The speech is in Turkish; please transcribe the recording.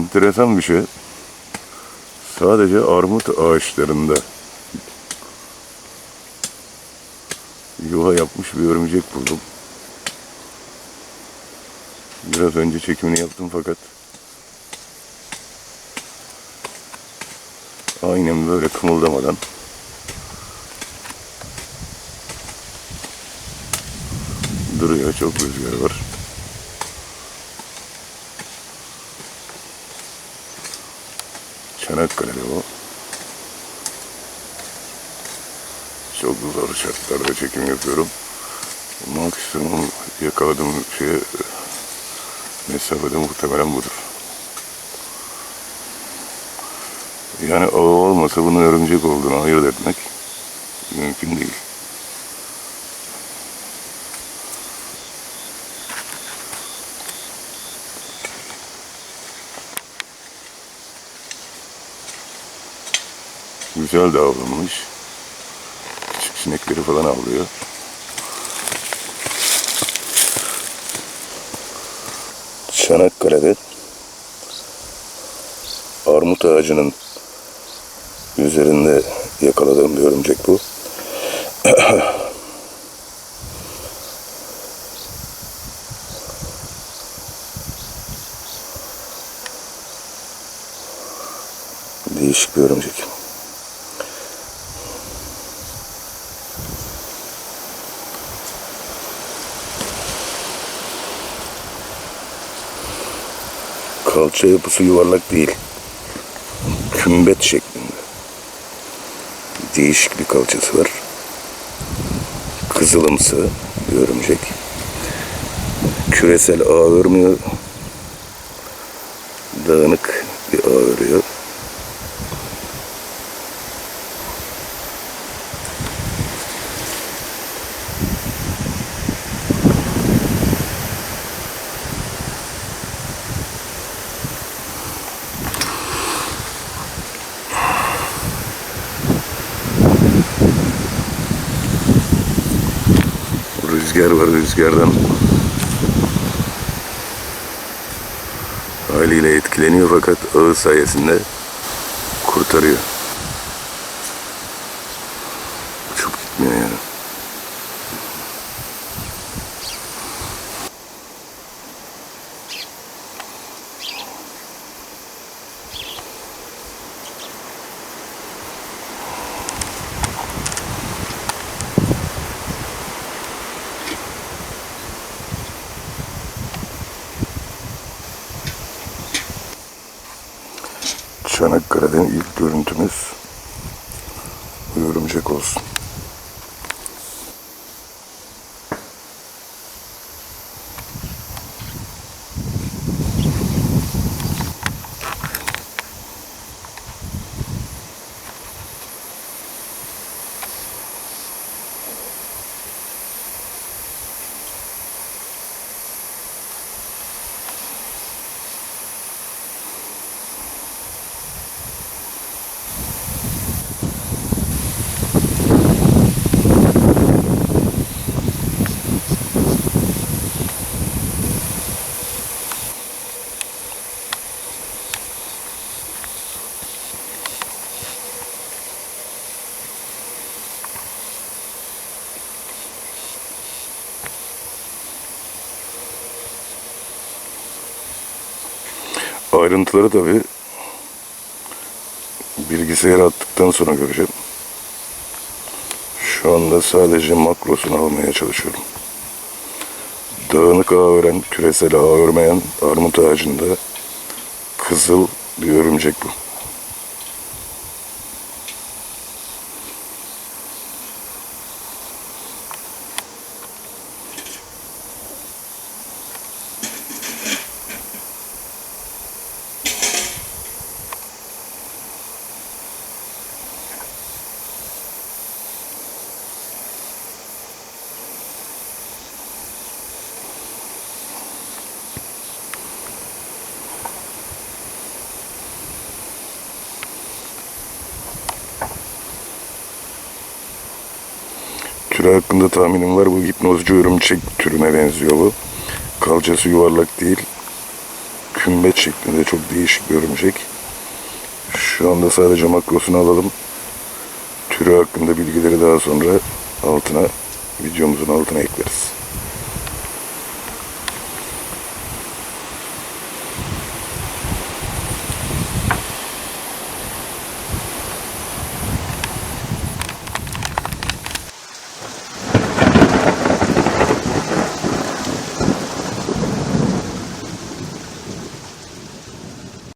enteresan bir şey. Sadece armut ağaçlarında yuva yapmış bir örümcek buldum. Biraz önce çekimini yaptım fakat aynen böyle kımıldamadan duruyor. Çok rüzgar var. Çanakkale'de o. Çok zor şartlarda çekim yapıyorum. Maksimum yakaladığım şey mesafede muhtemelen budur. Yani o olmasa bunun örümcek olduğunu ayırt etmek mümkün değil. Güzel de avlanmış. Küçük sinekleri falan avlıyor. Çanakkale'de armut ağacının üzerinde yakaladığım bir örümcek bu. Değişik bir örümcek. Kalça yapısı yuvarlak değil. Kümbet şeklinde. Değişik bir kalçası var. Kızılımsı bir örümcek. Küresel ağ örmüyor. Dağınık bir ağ örüyor. Rüzgar var rüzgardan. Haliyle etkileniyor fakat ağı sayesinde kurtarıyor. Çanakkale'den ilk görüntümüz bu örümcek olsun. Ayrıntıları tabi bilgisayara attıktan sonra göreceğim. Şu anda sadece makrosunu almaya çalışıyorum. Dağınık ağ ören, küresel ağ örmeyen armut ağacında kızıl bir örümcek bu. Türü hakkında tahminim var. Bu hipnozcu örümcek türüne benziyor bu. Kalçası yuvarlak değil. kümbet şeklinde çok değişik bir örümcek. Şu anda sadece makrosunu alalım. Türü hakkında bilgileri daha sonra altına videomuzun altına ekleriz.